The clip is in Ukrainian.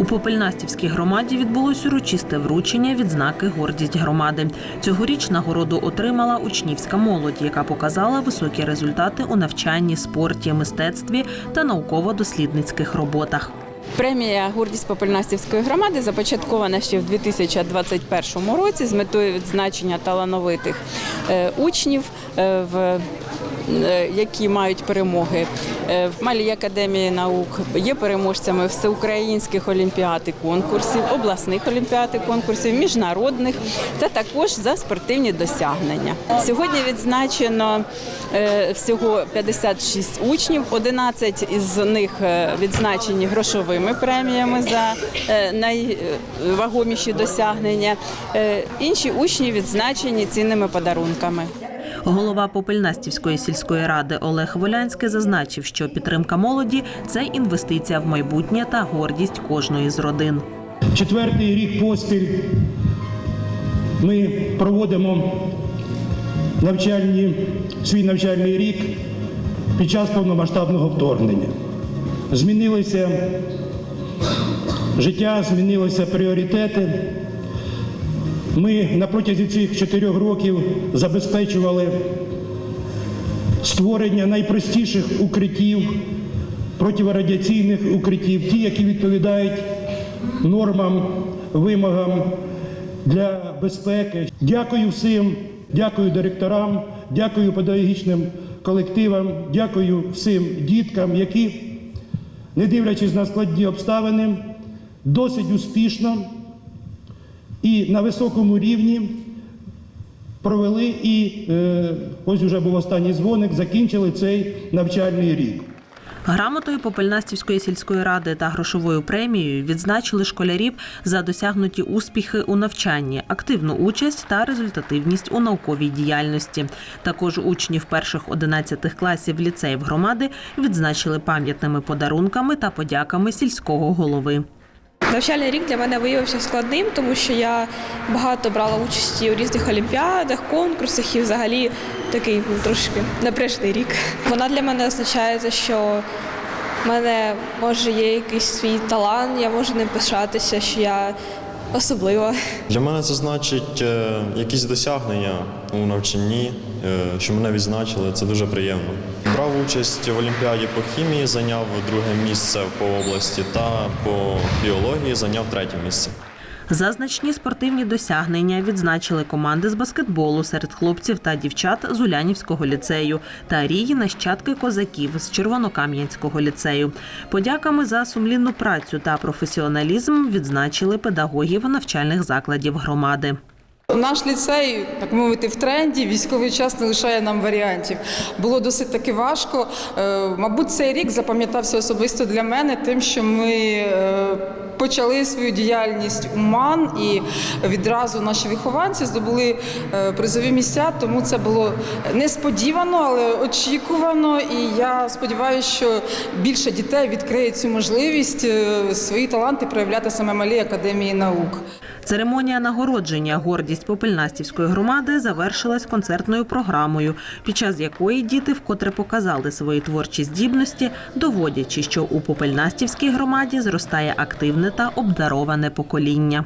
У Попельнастівській громаді відбулось урочисте вручення відзнаки Гордість громади. Цьогоріч нагороду отримала учнівська молодь, яка показала високі результати у навчанні, спорті, мистецтві та науково-дослідницьких роботах. Премія Гордість Попельнастівської громади започаткована ще в 2021 році з метою відзначення талановитих е, учнів, е, в які мають перемоги Е, в Малій академії наук, є переможцями всеукраїнських олімпіад і конкурсів, обласних олімпіад і конкурсів, міжнародних та також за спортивні досягнення. Сьогодні відзначено е, всього 56 учнів, 11 із них е, відзначені грошовими преміями за е, найвагоміші досягнення. Е, Інші учні відзначені цінними подарунками. Голова Попельнастівської сільської ради Олег Волянський зазначив, що підтримка молоді це інвестиція в майбутнє та гордість кожної з родин. Четвертий рік поспіль ми проводимо навчальні, свій навчальний рік під час повномасштабного вторгнення. Змінилося життя, змінилися пріоритети. Ми на протязі цих чотирьох років забезпечували створення найпростіших укриттів, протирадіаційних укриттів, ті, які відповідають нормам, вимогам для безпеки. Дякую всім, дякую директорам, дякую педагогічним колективам, дякую всім діткам, які, не дивлячись на складні обставини, досить успішно і на високому рівні провели і е, ось уже був останній дзвоник, закінчили цей навчальний рік. Грамотою Попельнастівської сільської ради та грошовою премією відзначили школярів за досягнуті успіхи у навчанні, активну участь та результативність у науковій діяльності. Також учнів перших 11 класів ліцеїв громади відзначили пам'ятними подарунками та подяками сільського голови. Навчальний рік для мене виявився складним, тому що я багато брала участі у різних олімпіадах, конкурсах і взагалі такий ну, трошки напряжний рік. Вона для мене означає, що в мене може є якийсь свій талант, я можу не пишатися, що я особлива. Для мене це значить е, якісь досягнення у навчанні, е, що мене відзначили. Це дуже приємно. Брав участь в Олімпіаді по хімії, зайняв друге місце по області та по біології зайняв третє місце. За значні спортивні досягнення відзначили команди з баскетболу серед хлопців та дівчат з Улянівського ліцею та рії нащадки козаків з Червонокам'янського ліцею. Подяками за сумлінну працю та професіоналізм відзначили педагогів навчальних закладів громади. Наш ліцей, так мовити, в тренді. Військовий час не лишає нам варіантів. Було досить таки важко. Е, Мабуть, цей рік запам'ятався особисто для мене, тим, що ми е, почали свою діяльність у МАН і відразу наші вихованці здобули е, призові місця. Тому це було несподівано, але очікувано. І я сподіваюся, що більше дітей відкриє цю можливість е, свої таланти проявляти саме малій академії наук. Церемонія нагородження гордість Попельнастівської громади завершилась концертною програмою, під час якої діти вкотре показали свої творчі здібності, доводячи, що у Попельнастівській громаді зростає активне та обдароване покоління.